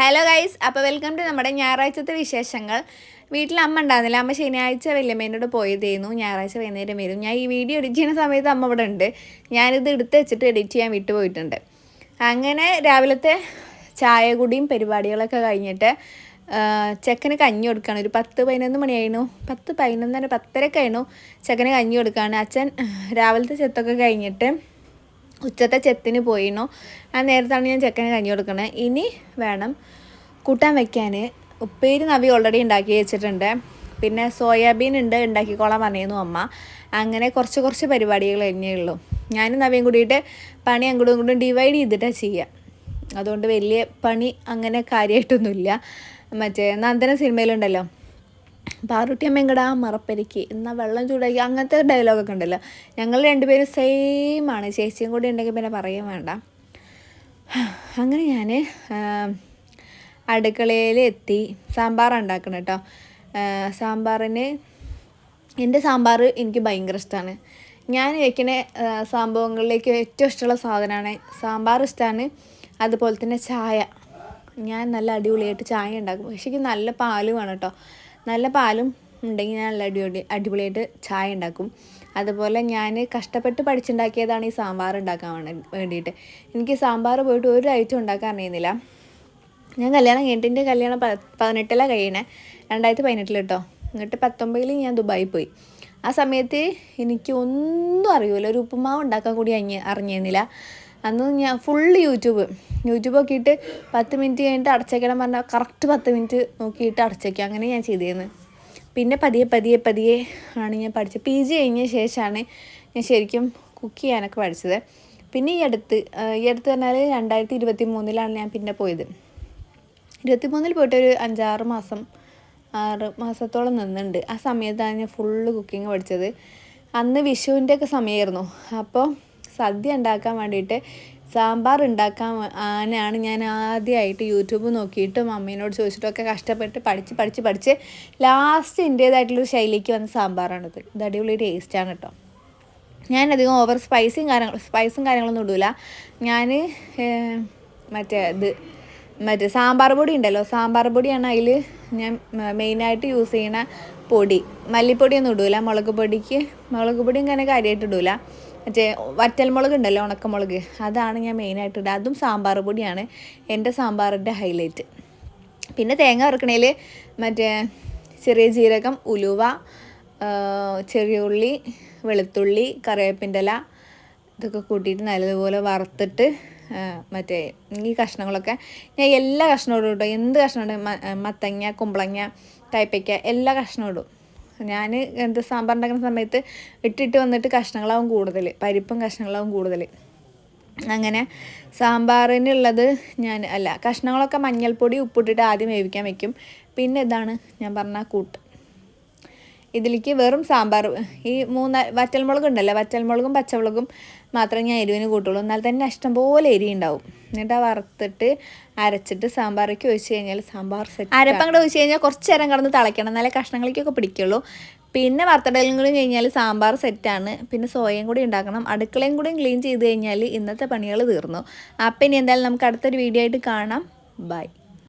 Hello guys അപ്പോൾ welcome to നമ്മുടെ ഞായറാഴ്ചത്തെ വിശേഷങ്ങൾ. വീട്ടിൽ അമ്മ ഉണ്ടായിരുന്നില്ല. അമ്മ ശനിയാഴ്ച വല്യമ്മേനോട് പോയതേന്നു. ഞായറാഴ്ച വൈകുന്നേരം വരും. ഞാൻ ഈ വീഡിയോ എഡിറ്റ് ചെയ്യുന്ന സമയത്ത് അമ്മ ഇവിടെ ഉണ്ട്. ഞാനിത് എടുത്ത് വെച്ചിട്ട് എഡിറ്റ് ചെയ്യാൻ വിട്ടു പോയിട്ടുണ്ട് അങ്ങനെ രാവിലത്തെ ചായ കുടിയും പരിപാടികളൊക്കെ കഴിഞ്ഞിട്ട് ചെക്കന് കഞ്ഞി കൊടുക്കുകയാണ് ഒരു പത്ത് പതിനൊന്ന് മണിയായിരുന്നു പത്ത് പതിനൊന്നര പത്തരക്കായിരുന്നു ചെക്കന് കഞ്ഞി കൊടുക്കുകയാണ് അച്ഛൻ രാവിലത്തെ ചെത്തൊക്കെ കഴിഞ്ഞിട്ട് ഉച്ചത്തെ ചെത്തിന് പോയിരുന്നു ആ നേരത്താണ് ഞാൻ ചെക്കന് കഞ്ഞി കൊടുക്കണത് ഇനി വേണം കൂട്ടാൻ വെക്കാൻ ഉപ്പേരി നവി ഓൾറെഡി ഉണ്ടാക്കി വെച്ചിട്ടുണ്ട്. പിന്നെ സോയാബീൻ ഉണ്ട് ഉണ്ടാക്കിക്കോളാൻ പറഞ്ഞിരുന്നു അമ്മ. അങ്ങനെ കുറച്ച് കുറച്ച് പരിപാടികൾ തന്നെയേ ഉള്ളൂ. ഞാനും നവിയും കൂടിയിട്ട് പണി അങ്ങോട്ടും ഇങ്ങോട്ടും ഡിവൈഡ് ചെയ്തിട്ടാണ് ചെയ്യുക അതുകൊണ്ട് വലിയ പണി അങ്ങനെ കാര്യമായിട്ടൊന്നുമില്ല മറ്റേ നന്ദന സിനിമയിലുണ്ടല്ലോ. പാറുട്ടിയമ്മ എങ്കടാ മറപ്പരിക്ക് എന്നാൽ വെള്ളം ചൂടാക്കി അങ്ങനത്തെ ഡയലോഗൊക്കെ ഉണ്ടല്ലോ. ഞങ്ങൾ രണ്ടുപേരും സെയിമാണ് ചേച്ചിയും കൂടി ഉണ്ടെങ്കിൽ പിന്നെ പറയുകയും വേണ്ട. അങ്ങനെ ഞാൻ അടുക്കളയിൽ എത്തി. സാമ്പാർ ഉണ്ടാക്കണം കേട്ടോ സാമ്പാറിന് എന്റെ സാമ്പാർ എനിക്ക് ഭയങ്കര ഇഷ്ടമാണ് ഞാൻ വയ്ക്കുന്ന സംഭവങ്ങളിലേക്ക് ഏറ്റവും ഇഷ്ടമുള്ള സാധനമാണ് സാമ്പാർ ഇഷ്ടമാണ് അതുപോലെ തന്നെ ചായ. ഞാൻ നല്ല അടിപൊളിയായിട്ട് ചായ ഉണ്ടാക്കും. പക്ഷേ നല്ല പാലും വേണം കേട്ടോ നല്ല പാലും ഉണ്ടെങ്കിൽ ഞാൻ നല്ല അടിപൊളി അടിപൊളിയായിട്ട് ചായ ഉണ്ടാക്കും. അതുപോലെ ഞാൻ കഷ്ടപ്പെട്ട് പഠിച്ചുണ്ടാക്കിയതാണ് ഈ സാമ്പാർ ഉണ്ടാക്കാൻ വേണ്ടിയിട്ട്. എനിക്ക് സാമ്പാർ പോയിട്ട് ഒരു ഐറ്റം ഉണ്ടാക്കാൻ അറിയുന്നില്ല. ഞാൻ കല്യാണം കഴിഞ്ഞിട്ട് കല്യാണം പതിനെട്ടിലാണ് കഴിയണേ. രണ്ടായിരത്തി പതിനെട്ടിൽ കേട്ടോ. എന്നിട്ട് പത്തൊമ്പതിൽ ഞാൻ ദുബായി പോയി. ആ സമയത്ത് എനിക്ക് ഒന്നും അറിയില്ല ഒരു ഉപ്പുമാവ് ഉണ്ടാക്കാൻ കൂടി അറിഞ്ഞിരുന്നില്ല. അന്ന് ഞാൻ ഫുള്ള് യൂട്യൂബ് യൂട്യൂബ് നോക്കിയിട്ട് പത്ത് മിനിറ്റ് കഴിഞ്ഞിട്ട് അടച്ചേക്കണം പറഞ്ഞാൽ കറക്റ്റ് പത്ത് മിനിറ്റ് നോക്കിയിട്ട് അടച്ചേക്കുക അങ്ങനെ ഞാൻ ചെയ്തിരുന്നത് പിന്നെ പതിയെ പതിയെ പതിയെ ആണ് ഞാൻ പഠിച്ചത്. പി ജി കഴിഞ്ഞ ശേഷമാണ് ഞാൻ ശരിക്കും കുക്ക് ചെയ്യാനൊക്കെ പഠിച്ചത്. പിന്നെ ഈ അടുത്ത് ഈ അടുത്ത് പറഞ്ഞാൽ രണ്ടായിരത്തി ഇരുപത്തി മൂന്നിലാണ് ഞാൻ പിന്നെ പോയത്. ഇരുപത്തിമൂന്നിൽ പോയിട്ട് ഒരു അഞ്ചാറ് മാസം ആറ് മാസത്തോളം നിന്നുണ്ട്. ആ സമയത്താണ് ഞാൻ ഫുള്ള് കുക്കിംഗ് പഠിച്ചത്. അന്ന് വിഷുവിന്റെ ഒക്കെ സമയമായിരുന്നു അപ്പോൾ സദ്യ ഉണ്ടാക്കാൻ വേണ്ടിയിട്ട് സാമ്പാർ ഉണ്ടാക്കാൻ ആണ് ഞാൻ ആദ്യമായിട്ട് യൂട്യൂബ് നോക്കിയിട്ടും അമ്മേനോട് ചോദിച്ചിട്ടൊക്കെ കഷ്ടപ്പെട്ട് പഠിച്ച് പഠിച്ച് പഠിച്ച് ലാസ്റ്റ് എന്റേതായിട്ടുള്ളൊരു ശൈലിക്ക് വന്ന സാമ്പാറാണിത്. ഇത് അടിപൊളി ടേസ്റ്റാണ് കേട്ടോ ഞാനധികം ഓവർ സ്പൈസും കാര്യങ്ങൾ സ്പൈസും കാര്യങ്ങളൊന്നും ഇടൂല. ഞാൻ മറ്റേ ഇത് മറ്റേ സാമ്പാർ പൊടി ഉണ്ടല്ലോ. സാമ്പാർ പൊടിയാണ് അതിൽ ഞാൻ മെയിനായിട്ട് യൂസ് ചെയ്യുന്ന പൊടി. മല്ലിപ്പൊടിയൊന്നും ഇടൂല. മുളക് പൊടിക്ക് മുളക് പൊടിയും ഇങ്ങനെ കാര്യമായിട്ട് ഇടൂല. മറ്റേ വറ്റൽമുളക് ഉണ്ടല്ലോ ഉണക്കമുളക്. അതാണ് ഞാൻ മെയിനായിട്ട് ഇടുക അതും സാമ്പാർ പൊടിയാണ്. എന്റെ സാമ്പാറിന്റെ ഹൈലൈറ്റ് പിന്നെ തേങ്ങ വറുക്കണേൽ മറ്റേ ചെറിയ ജീരകം ഉലുവ ചെറിയ ഉള്ളി വെളുത്തുള്ളി കറിവേപ്പിന്റെ ഇല ഇതൊക്കെ കൂട്ടിയിട്ട് നല്ലതുപോലെ വറുത്തിട്ട് മറ്റേ ഈ കഷ്ണങ്ങളൊക്കെ ഞാൻ എല്ലാ കഷ്ണവും ഇടും കേട്ടോ. എന്ത് കഷ്ണം മത്തങ്ങ കുമ്പളങ്ങ കയ്പ്പയ്ക്ക എല്ലാ കഷ്ണവും ഇടും. ഞാൻ എന്ത് സാമ്പാർ ഉണ്ടാക്കുന്ന സമയത്ത് ഇട്ടിട്ട് വന്നിട്ട് കഷ്ണങ്ങളാവും കൂടുതൽ പരിപ്പും കഷ്ണങ്ങളാവും കൂടുതൽ. അങ്ങനെ സാമ്പാറിനുള്ളത് ഞാൻ അല്ല കഷ്ണങ്ങളൊക്കെ മഞ്ഞൾപ്പൊടി ഉപ്പിട്ടിട്ട് ആദ്യം വേവിക്കാൻ വെക്കും. പിന്നെ ഇതാണ് ഞാൻ പറഞ്ഞ കൂട്ട്. ഇതിലേക്ക് വെറും സാമ്പാർ ഈ മൂന്ന് വറ്റൽമുളക് ഉണ്ടല്ലോ വറ്റൽമുളകും പച്ചമുളകും മാത്രമേ ഞാൻ എരിവിന് കൂട്ടുള്ളൂ. എന്നാൽ തന്നെ ഇഷ്ടംപോലെ എരി ഉണ്ടാവും. എന്നിട്ട് ആ വറുത്തിട്ട് അരച്ചിട്ട് സാമ്പാറേക്ക് ഒഴിച്ച് കഴിഞ്ഞാൽ സാമ്പാർ സെറ്റ് അരപ്പങ്ങടെ ഒഴിച്ച് കഴിഞ്ഞാൽ കുറച്ച് നേരം കിടന്ന് തിളയ്ക്കണം. എന്നാലേ കഷ്ണങ്ങളിലേക്കൊക്കെ പിടിക്കുള്ളൂ. പിന്നെ വറുത്തടലും കൂടി കഴിഞ്ഞാൽ സാമ്പാർ സെറ്റാണ് പിന്നെ സോയയും കൂടി ഉണ്ടാക്കണം. അടുക്കളയും കൂടി ക്ലീൻ ചെയ്ത് കഴിഞ്ഞാൽ ഇന്നത്തെ പണികൾ തീർന്നു. അപ്പം ഇനി എന്തായാലും നമുക്ക് അടുത്തൊരു വീഡിയോ ആയിട്ട് കാണാം. ബൈ